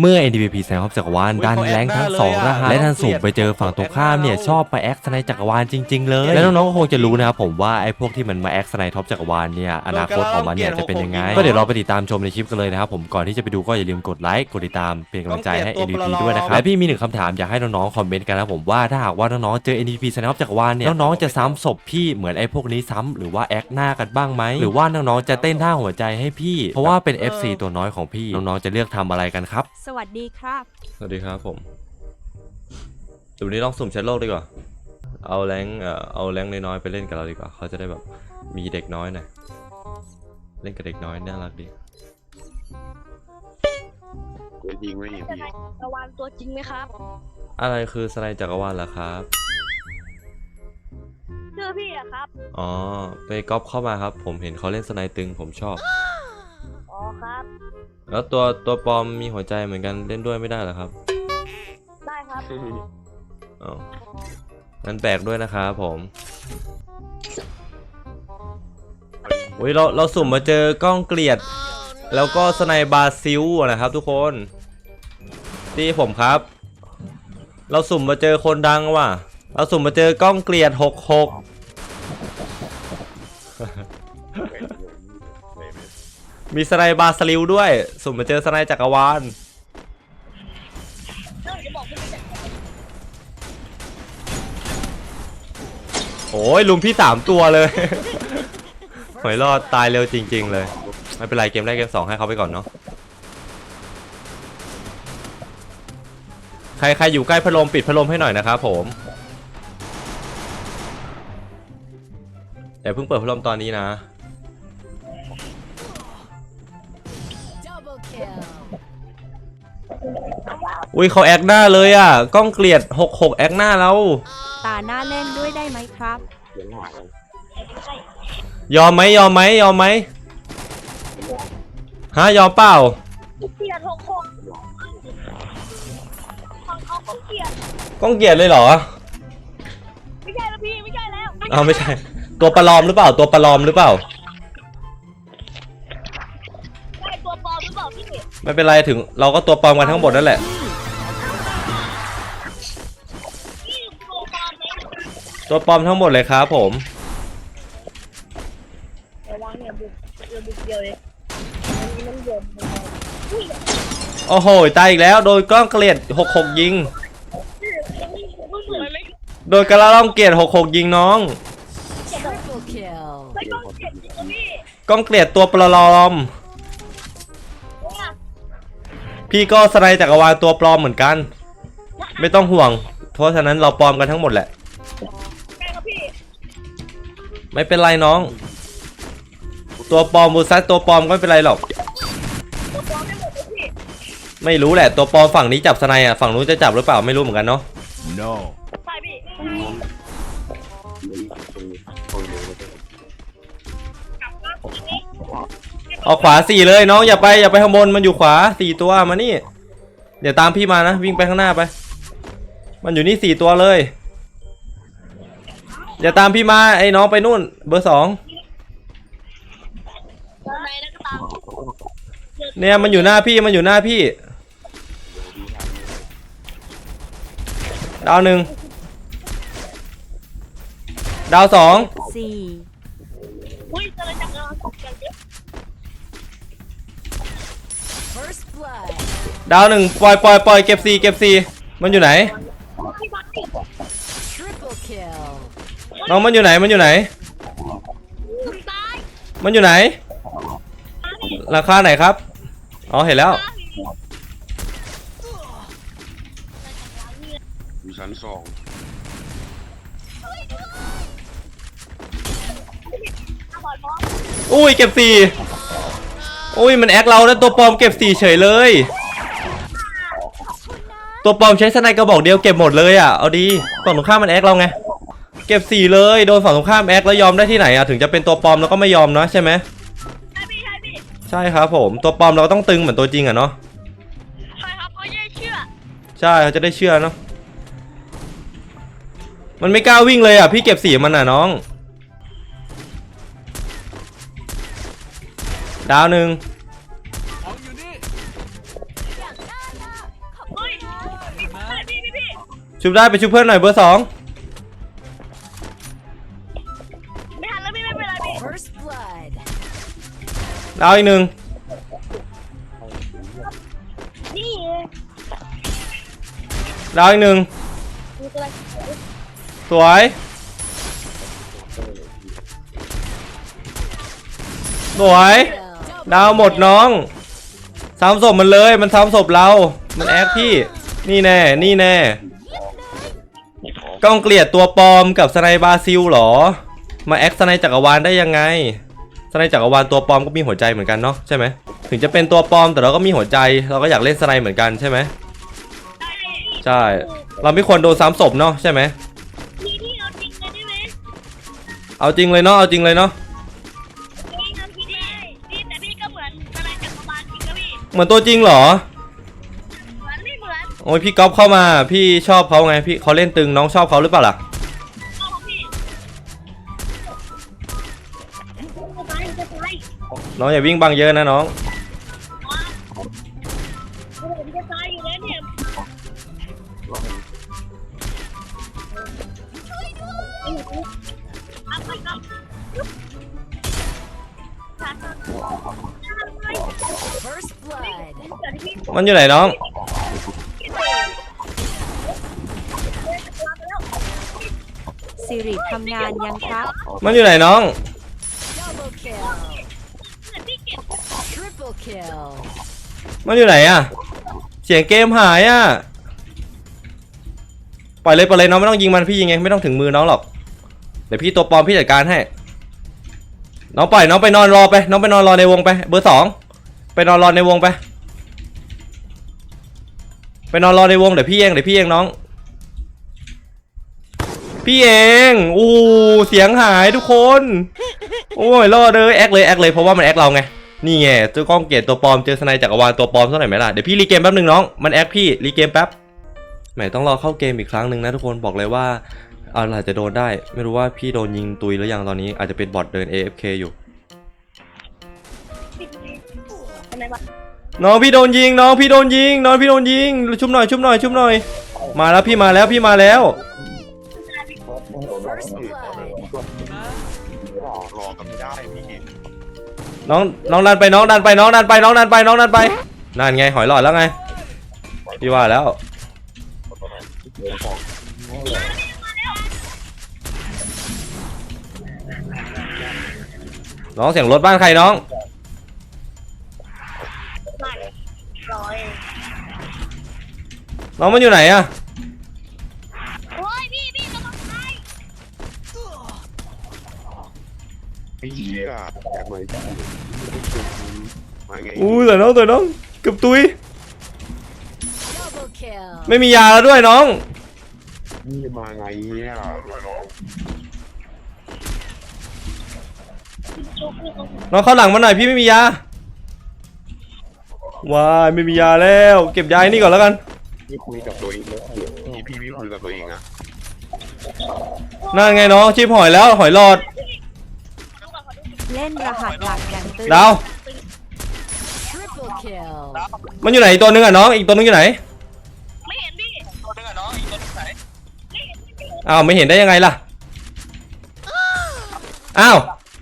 เมื่อ NDPP แซงครอบจักรวาลอุ๊ยดันเขาแอคแรงทั้งหน้าสองเลยรอะหัสและทันสุ่มเกลียดไปเจอฝั่งตรงข้ามเนี่ยแอคหน้าชอบมาแอคสไนจักรวาลจริงๆเลยและน้องๆก็คงจะรู้นะครับผมว่าไอ้พวกที่มันมาแอคสไนท็อปจักรวาลเนี่ยอนาคตของมันเนี่ยจะเป็นยังไงก็เดี๋ยวเราไปติดตามชมในคลิปกันเลยนะครับผมก่อนที่จะไปดูก็อย่าลืมกดไลค์กดติดตามเป็นกำลังใจให้ต้องเกลียด NDP ตัวปลอมด้วยนะครับและพี่มีหนึ่งคำถามอยากให้น้องๆคอมเมนต์กันนะครับผมว่าถ้าหากว่าน้องๆเจอ NDP แซงท็อปจักรวาลเนี่ยน้องๆจะซ้ำศพพี่เหมือนไอ้พวกนี้ซ้ำหรือว่าแอคหน้ากันบ้างไหมหรือว่าน้องๆจะเต้นท่าหัวใจให้พี่ เพราะว่าเป็น FC ตัวน้อยของพี่น้องๆจะเลือกทำอะไรกันครับสวัสดีครับ สวัสดีครับผมเดี๋ยววันนี้ลองสุ่มแชทโลกดีกว่า เอาแรงค์เอ่อเอาแรงค์น้อยๆไปเล่นกับเราดีกว่า เขาจะได้แบบมีเด็กน้อยหน่อยเล่นกับเด็กน้อยน่ารักดีตัวจริงไม่เห็นพี่ตะวันตัวจริงไหมครับ อะไรคือสไลด์จักรวาลล่ะครับ ชื่อพี่อะครับ อ๋อไปก๊อปเข้ามาครับ ผมเห็นเขาเล่นสไนด์ตึงผมชอบ อ๋อครับ แล้วตัวตัวปลอมมีหัวใจเหมือนกันเล่นด้วยไม่ได้เหรอครับได้ครับ อ๋องั้นแปลกด้วยนะครับผมอุ้ยเราเราสุ่มมาเจอกล้องเกลียด แล้วก็สไนบาซิลนะครับ ทุกคนที่ผมครับ เราสุ่มมาเจอคนดังว่ะ เราสุ่มมาเจอกล้องเกลียดหกหก มีสไนบาซิลด้วย สุ่มมาเจอสไนจักรวาลโอ้ยลุมพี่สามตัวเลย หอยรอดตายเร็วจริง ๆ เลย ไม่เป็นไรเกมแรกเกมสองให้เขาไปก่อนเนาะใครใครอยู่ใกล้พัดลมปิดพัดลมให้หน่อยนะครับผมอย่าเพิ่งเปิดพัดลมตอนนี้นะ อุ้ยเขาแอคหน้าเลยอะ กล้องเกลียดหกหกแอคหน้าแล้ว ตาหน้าเล่นด้วยได้ไหมครับเสียงหวานยอมไหมยอมไหมยอมไหมฮะยอมเปล่าเกลียดหกหกของเขาก็เกลียดกล้องเกลียดเลยเหรอ ไม่ใช่แล้วพี่ไม่ใช่แล้วเอาไม่ใช่ ตัวปลอมหรือเปล่า ตัวปลอมหรือเปล่า ไม่เป็นไรถึงเราก็ตัวปลอมกันทั้งหมดนั่นแหละพี่ตัวปลอมไหมตัวปลอมทั้งหมดเลยครับผม ระวังเนี่ยบุกเดียวบุกเดียวเลยอันนี้มันเดือดอุ้ยโอ้โห ตายอีกแล้ว โดนกล้องเกลียดหกหกยิง มันเหมือนไม่โดนกระล่องเกลียดหกหกยิงน้อง Triple kill ไม่ต้องเกลียดจริงๆพี่กล้องเกลียดตัวปลอมเนี่ย พี่ก็สไนด์จักรวาลตัวปลอมเหมือนกัน ไม่ต้องห่วง เพราะฉะนั้นเราปลอมกันทั้งหมดแหละ แม่ครับพี่ไม่เป็นไรน้อง ตัวปลอมบูซัสตัวปลอมก็ไม่เป็นไรหรอก ตัวปลอมได้หมดเลยพี่ ไม่รู้แหละ ตัวปลอมฝั่งนี้จับสไนด์อะฝั่งนู้นจะจับหรือเปล่าไม่รู้เหมือนกันเนาะ no ใช่พี่ เอาขวาสี่เลยน้องอย่าไปอย่าไปข้างบนมันอยู่ขวาสี่ตัวมานี่ เดี๋ยวตามพี่มานะวิ่งไปข้างหน้าไป มันอยู่นี่สี่ตัวเลยอย่าตามพี่มาไอ้น้องไปนู่น เบอร์สองตรงไหนนะก็ตามเนี่ยมันอยู่หน้าพี่มันอยู่หน้าพี่ ดาวหนึ่งดาวสอง4 อุ้ยเจอจากเงินตกกันเยอะ First blood ดาวหนึ่งปล่อยปล่อยปล่อยเก็บสี่เก็บสี่มันอยู่ไหนพี่บัตติ Triple kill น้องมันอยู่ไหนมันอยู่ไหนตายมันอยู่ไหนราคาไหนครับ อ๋อเห็นแล้วอยู่ชั้นสองบอดบอสอุ้ยเก็บสี่ อุ้ยมันแอคเราแล้วตัวปลอมเก็บสี่เฉยเลย ตัวปลอมใช้สไนกระบอกเดียวเก็บหมดเลยอะเอาดีฝั่งตรงข้ามมันแอคเราไงเก็บสี่เลยโดนฝั่งตรงข้ามแอคแล้วยอมได้ที่ไหนอะถึงจะเป็นตัวปลอมแล้วก็ไม่ยอมเนาะใช่ไหมใช่พี่ใช่พี่ใช่ครับผมตัวปลอมเราก็ต้องตึงเหมือนตัวจริงอะเนาะใช่ครับเขาแย่เชื่อใช่เขาจะได้เชื่อเนาะมันไม่กล้าวิ่งเลยอะพี่เก็บสี่มันอะน้อง ดาวหนึ่งชุบได้ไปชุบเพื่อนหน่อยเบอร์สองไม่ทันแล้วพี่ไม่เป็นไรพี่ First blood. ดาวอีกหนึ่งนี่ดาวอีกหนึ่งมีตัวอะไรสวยสวย Kill. ดาวหมดน้องซ้ำศพมันเลย มันซ้ำศพเรา มันแอคพี่ นี่แน่ นี่แน่ก้องเกลียดตัวปลอมกับสไนบาซิลหรอ มาแอคสไนจักรวาลได้ยังไงสไนจักรวาลตัวปลอมก็มีหัวใจเหมือนกันเนาะใช่ไหม ถึงจะเป็นตัวปลอมแต่เราก็มีหัวใจ เราก็อยากเล่นสไนเหมือนกันใช่ไหมใช่ เราไม่ควรโดนซ้ำศพเนาะใช่ไหมเอาจริงเลยเนาะ เอาจริงเลยเนาะ เหมือนตัวจริงเหรอ เหมือนไม่เหมือนโอ้ยพี่ก๊อฟเข้ามา พี่ชอบเขาไงพี่เขาเล่นตึงน้องชอบเขาหรือเปล่าล่ะเอาของพี่จะตายจะตายน้องอย่าวิ่งบังเยอะนะน้อง ผมจะตายอยู่แล้วเนี่ยเอาไปครับ มันอยู่ไหนน้อง สิริทำงานยังครับ มันอยู่ไหนน้อง Double kill. Triple kill. มันอยู่ไหนอะเสียงเกมหายอะปล่อยเลยปล่อยเลยน้องไม่ต้องยิงมันพี่ยิงเองไม่ต้องถึงมือน้องหรอก เดี๋ยวพี่ตัวปลอมพี่จัดการให้ น้องปล่อยน้องไปนอนรอไป น้องไปนอนรอในวงไป เบอร์สองไปนอนรอในวงไป ไปนอนรอในวงเดี๋ยวพี่เองเดี๋ยวพี่เองน้อง พี่เองอู้เสียงหายทุกคน โอ้ยรอดเลยแอคเลยแอคเลยเพราะว่ามันแอคเราไงนี่ไงเจ้ากล้องเกตตัวปลอมเจอสไนจักรวาลตัวปลอมสักหน่อยไหมล่ะเดี๋ยวพี่รีเกมแป๊บนึงน้องมันแอคพี่รีเกมแป๊บแหมต้องรอเข้าเกมอีกครั้งหนึ่งนะทุกคนบอกเลยว่าอาจจะโดนได้ ไม่รู้ว่าพี่โดนยิงตุยหรือยังตอนนี้อาจจะเป็นบอทเดิน AFK อยู่ทำไมวะ น้องพี่โดนยิงน้องพี่โดนยิงน้องพี่โดนยิงชุบหน่อยชุบหน่อยชุบหน่อย มาแล้วพี่มาแล้วพี่มาแล้วรอกันไม่ได้พี่น้องน้องดันไปน้องดันไปน้องดันไปน้องดันไปน้องดันไปนั่นไงหอยหลอดแล้วไงพี่ว่าแล้วน้องเสียงรถบ้านใครน้อง น้องมันอยู่ไหนอะโอ้ยพี่พี่กำลังตายไอ้เหี้ยอยากมาที่มาไงอู้แต่น้องแต่น้องเกือบตุย Double kill. ไม่มียาแล้วด้วยน้อง นี่มาไงเนี่ยน้องเข้าหลังมาหน่อยพี่ไม่มียาว้ายไม่มียาแล้ว เก็บยาไอ้นี่ก่อนแล้วกัน พี่คุยกับตัวเองเลยพี่พี่ไม่คุยกับตัวเองนะนั่นไงน้องชิบหอยแล้วหอยหลอดเล่นรหัสหลักอย่างตึงดาว Triple kill. มันอยู่ไหนอีกตัวนึงอะน้องอีกตัวนึงอยู่ไหนไม่เห็นพี่อ้าวไม่เห็นได้ยังไงล่ะอ้าว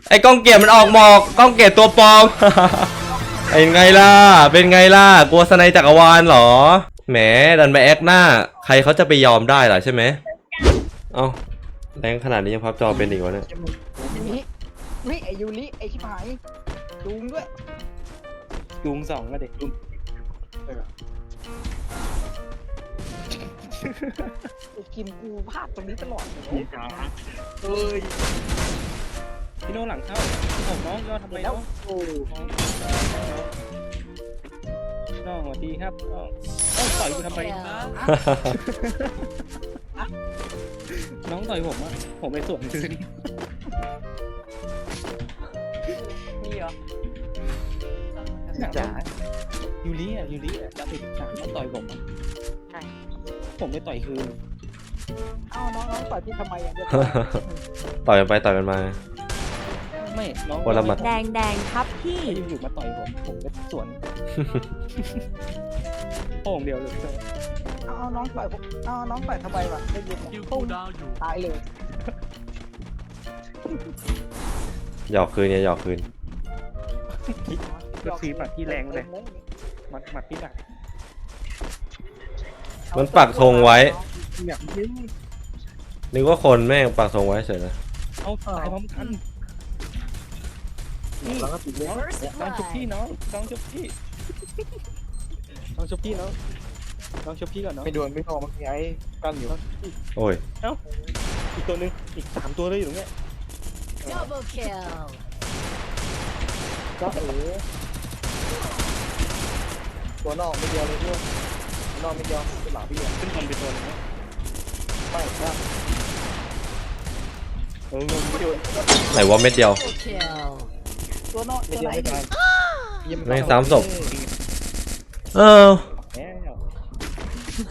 ไอ้กล้องเกียร์มันออกหมอกกล้องเกียร์ตัวปลอมเป็นไงล่ะเป็นไงล่ะกลัวสไนจักรวาลเหรอ แหมดันไปแอคหน้า ใครเขาจะไปยอมได้ล่ะใช่ไหมเอ้าแรงขนาดนี้ยังพับจอเป็นอีกวะเนี่ยนี่นี่ไอยูริไอชิบหายจูงด้วยจูงสองก็เด็กจูงเออไอ้กินกูพลาดตรงนี้ตลอดเลยเอ้ยพี่โน่หลังเข้าผมน้องยอดทำไมแล้น้วองโอ้ น้องสวัสดีครับน้องน้องต่อยกูทำไม Kill. น้องต่อยผมอะผมไปสวนคืนนี่เหรอจ๋ายูริอะยูริอะจะติดสามน้องต่อยผมอะใช่ผมไปต่อยคืนเอ้าน้องน้องต่อยพี่ทำไมอะเดี๋ยวต่อยกันไปต่อยกันมา ไม่น้องวันละหมัดแดงแดงๆครับพี่ไม่อยู่ๆมาต่อยผมผมไปสวนโป้งเดียวเลยเอาเอาน้องต่อยผมเอาน้องต่อยทำไมวะได้ยินคิวตุ้คูมดาวอยู่ตายเลยหยอกคืนเนี่ยหยอกคืน ก็คือปัดที่แรงเลยมัดมัดที่ดักมันปักธงไว้อยากยิงนึกว่าคนแม่งปักธงไว้เฉยนะเอาตายพร้อมกัน นี่แล้วก็ติดเลยน้องชุบพี่น้องน้องชุบพี่น้องชุบพี่น้องน้องชุบพี่ก่อนเนาะไม่โดนไม่พอเมื่อกี้ไอ้กันอยู่โอ้ยอีกตัวหนึงอีกสามตัวเลยอยู่ตรงเนี้ย Double kill ก็เออตัวนอกไม่เดียวเลยด้วยตัวนอกไม่เดียวเป็นหลังพี่อะขึ้นบนไปตัวหนึงเนี่ยไม่ครับเออไม่โดน ไหนว่าเม็ดเดียว Double kill ตัวนอกไม่ตัวเดีไหยนวไม่ตายแม่งซ้ำศพ เออแล้ว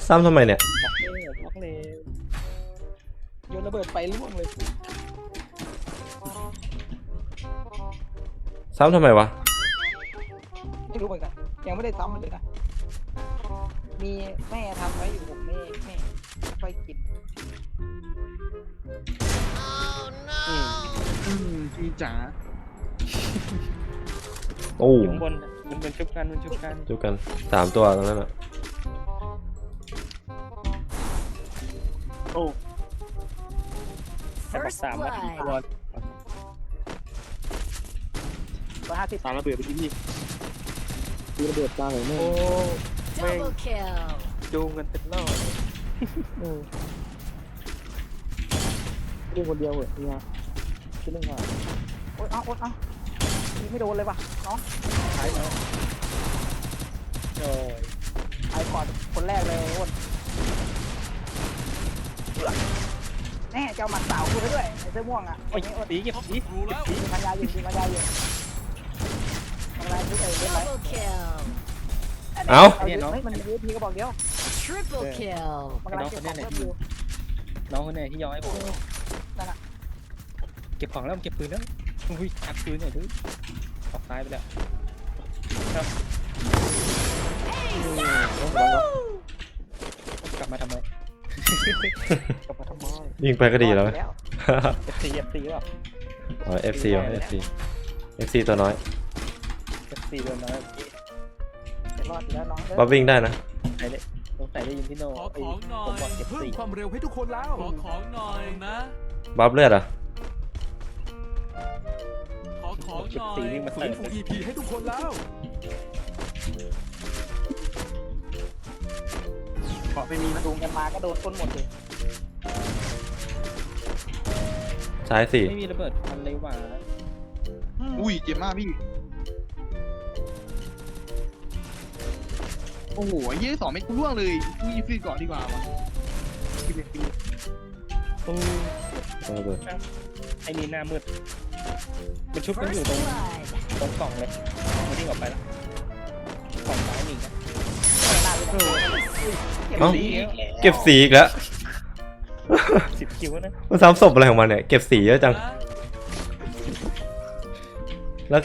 ซ้ำทำไมเนี่ยบล็อกเลยบล็อกเลยโยนระเบิดไปล่วงเลยซ้ำทำไมวะ ไม่รู้เหมือนกันยังไม่ได้ซ้ำมันเลยนะมีแม่ทำไว้อยู่ผมไม่ไม่ไม่ค่อยกินอืมอืมพี่จ๋า โอ้อยู่ข้างบนมันเป็นชุบกันมันชุบกันจุกกันสามตัวตรงนั้นอะแต่บอก First สามนาที blood ตัวร้อยห้าสิบตามระเบิดไปที่นี่ดูระเบิดตาเลยแม่โอ้ Double kill จูงกันเป็นรอบเรื่องคนเดียวเหรอเนี่ยคิดเรื่องว่าโอ๊ยเอ้าโอ๊ยเอ้า ยิงไม่โดนเลยว่ะน้องใช่ไหมโอ้ยไอ้ก่อนคนแรกเลยโอ๊ตแน่เจ้าหมัดสาวกูไปด้วยไอ้เสื้อม่วงอะโอ้ไอ้ยนี่โอ๊ตตีเก็บตีรู้แล้วยิงพันยายิงยิงพันยายิงมันอะไรทุกไอ้เรื่องอะไร Double kill เอ้าเอาดิเฮ้ยมันยืดทีก็บอกเดียว Triple kill มันกำลังเก็บของเพิ่มอยู่น้องคนไหนที่ย้อยผมนั่นน่ะ เก็บของแล้วเก็บปืนแล้ว อุ้ยอัดปืนหน่อยดูออกซ้ายไปแล้วครับกลับมาทำไม กลับมาทำไมยิงไปก็ดีแล้วไหมแล้วเอฟซีเอฟซีเปล่าอ๋อ FC วะ FC FC ตัวน้อยเอฟซีโดนน้อยรอดอยู่แล้วน้องเอ้ยบับวิ่งได้นะ ใส่ได้สงสัยได้ยินพี่โน่ขอของหน่อผมบอกยเก็บเพิ่มสี่ความเร็วให้ทุกคนแล้ว ขอของหน่อยนะ บับเลือดอะ ขอของเก็หบน่อยสี่วิ่งมาใส่ฟื้นฟู EP ให้ทุกคนแล้ว ขอไปมีดูกันมาก็โดนคนหมดเลยซ้ายสี่ไม่มีระเบิดพันเลยหว่าอุ้ยเจ็บมากพี่ โอ้โหไอ้เหี้ยสองเม็ดกูร่วงเลยกูยีฟีดก่อนดีกว่าวะกินเลยกินเลยโอ้ตัวระเบิด ไอ้นี่หน้ามืด มันชุบกันอ First ยู่ตรง blood ตรงกล่องเลยมันวิ่งออกไปแล้วกล่องซ้ายมีนะเอ้า เก็บสีอีกแล้วสิบคิวนะ มันซ้ำศพอะไรของมันเนี่ย เก็บสีเยอะจัง แล้ว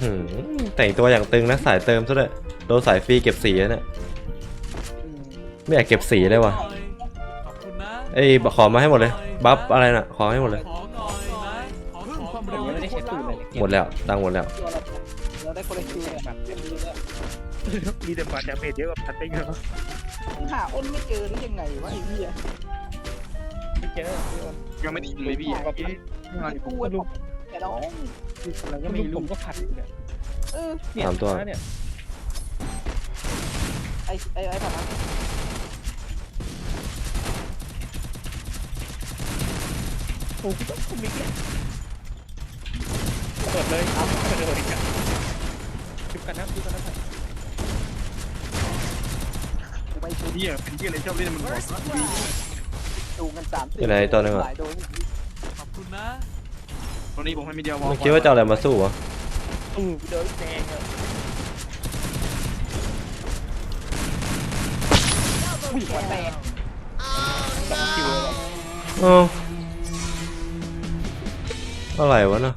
หืมแต่งตัวอย่างตึงนะสายเติมซะด้วยโดนสายฟรีเก็บสีแล้วเนี่ย ไม่อยากเก็บสีเลยว่ะ ขอบคุณนะเอ้ยขอมาให้หมดเลย บัฟอะไรน่ะ ขอให้หมดเลย ขอหน่อย หมดแล้วตังค์หมดแล้ว เราได้คนละคิวเนี่ยแบบเต็มเลยเนี่ยมีแต่บาดดาเมจเยอะกว่าพัดได้เยอะหาอ้นไม่เจอหรือยังไงวะไอ้เหี้ยไม่เจอยังไม่ได้ยิงเลยพี่เมื่อกี้มาดิกูอะแต่น้องเราก็ไม่รู้ก็ผัดอยู่เนี่ยเออเนี่ยสามตัว เนี่ยไอ้ไอ้ไอ้แบบนั้นโอ้กูต้องคุมอีกแล้ วเปิดเลยเอาเปิดเลยอีกอะชุบกันนะชุบกันนะกูไม่ชูเหี้ยเป็นเหี้ยอะไรชอบเล่นมันบอก First ว่า blood ดูกันสามสี่อยู่ไหนตัวหนึ่งอะหลายโดนขอบคุณนะตอนนี้ผมให้มีเดียวพอมึงคิดว่าจะเอาอะไรมาสู้วะอู้เดินแดงอะ Double kill สองคิวเลยเอออะไรวะเนาะ